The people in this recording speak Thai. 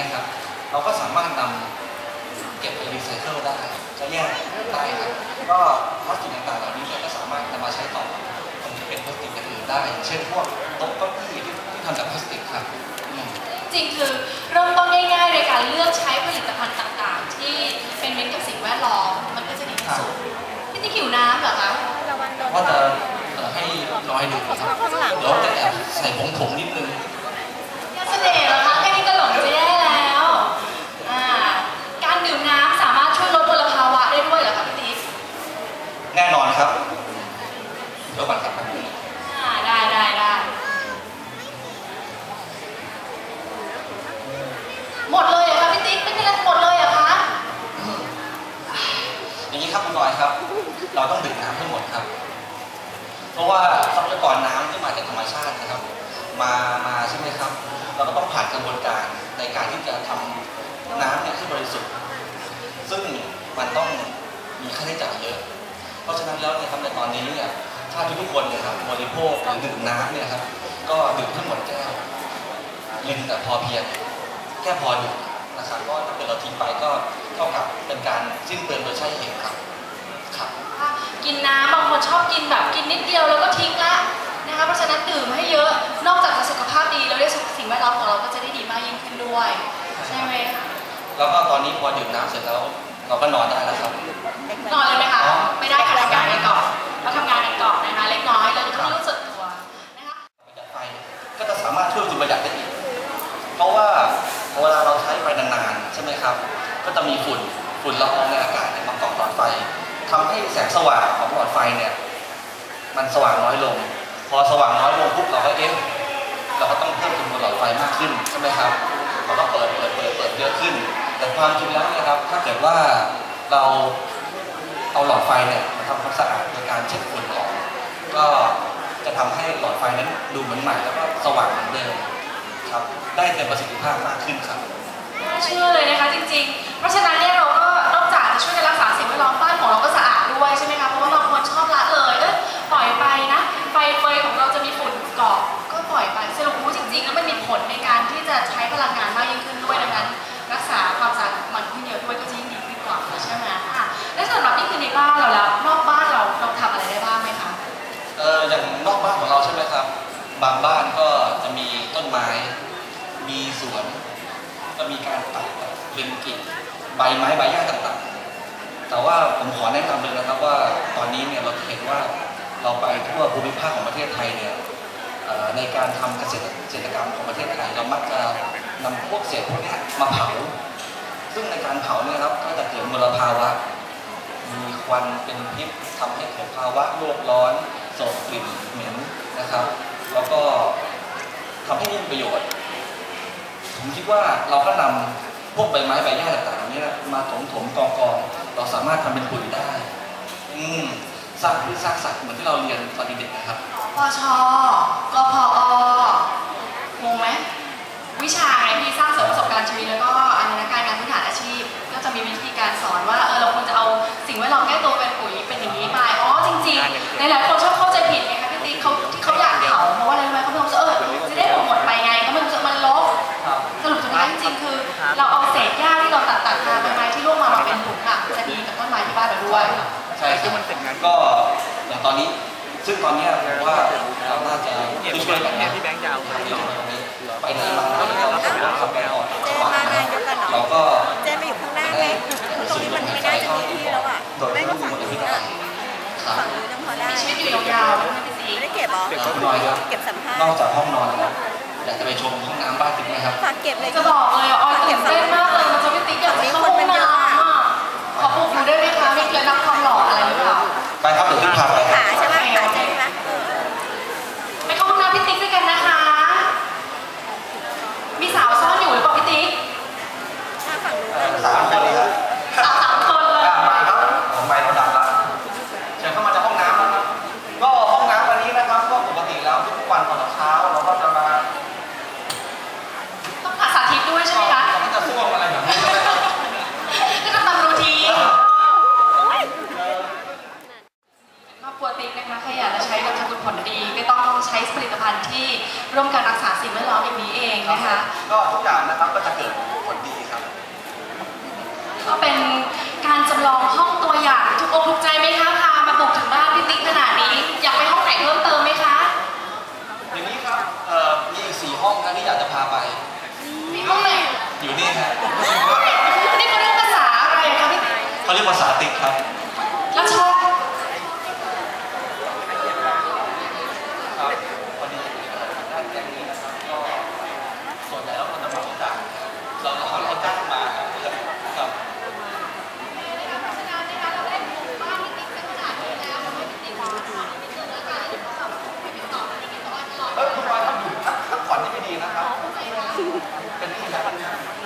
นี้ยครับ เราก็สามารถนำเก็บไปรีไซเคิลได้ จะแยกได้ครับ ก็พลาสติกต่างๆเหล่านี้เนี่ยก็สามารถนำมาใช้ต่อตรงที่เป็นพลาสติกอย่างอื่นได้อย่างเช่นพวกโต๊ะเก้าอี้ที่ที่ทำจากพลาสติกครับอืมจริงคือเริ่มต้นง่ายๆโดยการเลือกใช้ผลิตภัณฑ์ต่างๆ ที่เป็นมิตรกับสิ่งแวดล้อมมันก็จะดีที่สุดพี่ติ๊กหิวน้ำเหรอคะระวังโดนว่าจะเอ่อให้น้อยดูนะครับข้างหลังเดี๋ยวจะแอบใส่ผงผงนิดนึง ยาเสน่ห์เหรอคะแค่นี้ก็หลงจะแย่แล้วอ่าการดื่มน้ำสามารถช่วยลดมลภาวะได้ด้วยเหรอคะพี่ติ๊ก แน่นอนครับเดี๋ยวก่อนครับอ่าได้ได้ได้หมดเลยเหรอคะพี่ติ๊กไม่เป็นไรหมดเลยเหรอคะอย่างนี้ครับคุณบอยครับ เราต้องดื่มน้ำให้หมดครับ เพราะว่าทรัพยากรน้ำที่มาจากธรรมชาตินะครับ มามาใช่ไหมครับ เราก็ต้องผ่านกระบวนการในการที่จะทำน้ำเนี่ยให้บริสุทธิ์ ซึ่งมันต้องมีค่าใช้จ่ายเยอะเพ ราะฉะนั้นแล้วเนี่ยครับในตอนนี้เนี่ยถ้าทุกๆคนเนี่ยครับบริโภคหรือดื่มน้ำเนี่ยครับก็ดื่มให้หมดแก้วลินแต่พอเพียงแค่พอดื่มนะครับก็ถ้าเกิดเราทิ้งไปก็เท่ากับเป็นการสิ้นเปลืองโดยใช่เหตุครับครับ กินน้ำบางคนชอบกินแบบกินนิดเดียวแล้วก็ทิ้งละนะคะเพราะฉะนั้นดื่มให้เยอะนอกจากจะสุขภาพดีแล้วด้วยสิ่งแวดล้อมของเราก็จะได้ดีมากยิ่งขึ้นด้วย ใช่ไหมคะแล้วก็ตอนนี้พอดื่มน้ำเสร็จแล้ว เราก็นอนได้แล้วครับ นอนเลยไหมคะ ไม่ได้ค่ะทำงานกันก่อนเราทำงานกันก่อนนะคะเล็กน้อยเราจะต้องรู้สึกตัวนะคะประหยัดไฟก็จะสามารถช่วยคุณประหยัดได้อีก เพราะว่าเวลาเราใช้ไฟนานๆใช่ไหมครับ ก็จะมีฝุ่นฝุ่นละอองในอากาศเนี่ยมาเกาะหลอดไฟทำให้แสงสว่างของหลอดไฟเนี่ยมันสว่างน้อยลง พอสว่างน้อยลงปุ๊บเราก็เอ๊ะเราก็ต้องเพิ่มจำนวนหลอดไฟมากขึ้นใช่ไหมครับเราก็เปิดเปิดเปิดเปิดเยอะขึ้น แต่ความจริงแล้วนี่ยครับถ้าเกิดว่าเราเอาหลอดไฟเนี่ยมาทำความสะอาดโดยการเช็ดฝุ่นออก ก็จะทำให้หลอดไฟนั้นดูเหมือนใหม่แล้วก็สว่างเหมือนเดิมครับได้เต็มประสิทธิภาพมากขึ้นครับน่าเชื่อเลยนะคะจริงๆ เพราะฉะนั้นเนี่ยเราก็นอกจากจะช่วยกันรักษาสิ่งแวดล้อมบ้านของเราก็สะอาดด้วยใช่ไหมคะเพราะว่าบางคนชอบละเลยเอ้ยปล่อยไปนะไฟเฟยของเราจะมีฝุ่นเกาะก็ปล่อยไปสรุปว่าจริงๆแล้วมันมีผลในการที่จะใช้พลังงานมาก ในบ้านเราแล้วนอกบ้านเราเราทำอะไรได้บ้างไหมคะเอออย่างนอกบ้านของเราใช่ไหมครับ บางบ้านก็จะมีต้นไม้ มีสวน ก็มีการตัดเป็นกิ่งใบไม้ใบหญ้าต่างๆ แต่ว่าผมขอแนะนำเลยนะครับว่าตอนนี้เนี่ยเราเห็นว่าเราไปทั่วภูมิภาคของประเทศไทยเนี่ยในการทำเกษตรเกษตรกรรมของประเทศไทยเรามักจะนำพวกเศษพวกนี้มาเผา ซึ่งในการเผาเนี่ยครับก็จะเกิดมลภาวะ มีควันเป็นพิษทำให้เกิดภาวะโลกร้อนส่งกลิ่นเหม็นนะครับ แล้วก็ทำให้ไม่มีประโยชน์ ผมคิดว่าเราก็นำพวกใบไม้ใบหญ้าต่างๆนี้มาถมถมกองกองเราสามารถทำเป็นปุ๋ยได้ อืมสร้างพืชสร้างสัตว์เหมือนที่เราเรียนตอนเด็กๆนะครับปชกพองงไหมวิชาไงที่สร้างเสริมประสบการณ์ชีวิตแล้วก็อันนี้นการงานพื้นฐานอาชีพ ก็จะมีวิธีการสอนว่า สิ่งแวดล้อมใกล้ตัวเป็นปุ๋ยเป็นอย่างนี้ไปอ๋อจริงๆหลายๆคนชอบเข้าใจผิดไงคะพี่ติ๊กเขาที่เขาอยากเผาเพราะว่าอะไรรู้ไหมเขาไม่รู้สึกเออจะได้หมดไปไงเขาไม่รู้สึกมันลบสรุปสุดท้ายจริงๆคือ เราเอาเศษหญ้าที่เราตัดตัดมาใบไม้ที่ร่วงมามาเป็นปุ๋ยค่ะจะดีกับต้นไม้ที่บ้านเราด้วยใช่ครับก็อย่างตอนนี้ ซึ่งตอนเนี้ยผมว่าเราน่าจะช่วยๆกันนะพี่แบงค์ยาวไปไหนมาไหนเราทำงานออกจังหวัดเจมางานนะเดียวกันเหรอเราก็เจมมาอยู่ข้างหน้าไงตรงนี้มันไม่น่าจะมีที่แล้วอะ ไม่ก็ฝั่งนู้นอะฝั่งนู้นยังพอได้มีชีวิตอยู่ยาวๆนะคะพี่ติ๊กไม่ได้เก็บเหรอหน่อยครับเก็บสัมภาษนอกณ์จากห้องนอนแล้วอยากจะไปชมห้องน้ำบ้านติ๊กไหมครับฝากเก็บเลยจะบอกเลยอะออยตื่นเต้นมากเลยมันจะไม่ติ๊กอยากไปเข้าห้องน้ำ อกถูกใจไหมคะพามาปลุกถึงบ้านพี่ติ๊กขนาดนี้ อยากไปห้องไหนเพิ่มเติมไหมคะอย่างนี้ครับเอ่อมีอีกสี่ห้องนะที่อยากจะพาไป มีห้องไหนอยู่นี่ครัะนี่เขาเรียกภาษาอะไรครับพี่ติ๊กเขาเรียกภาษาติ๊กครับ dan tidak akan